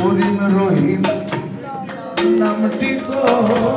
করিম রহিম। নামটি কর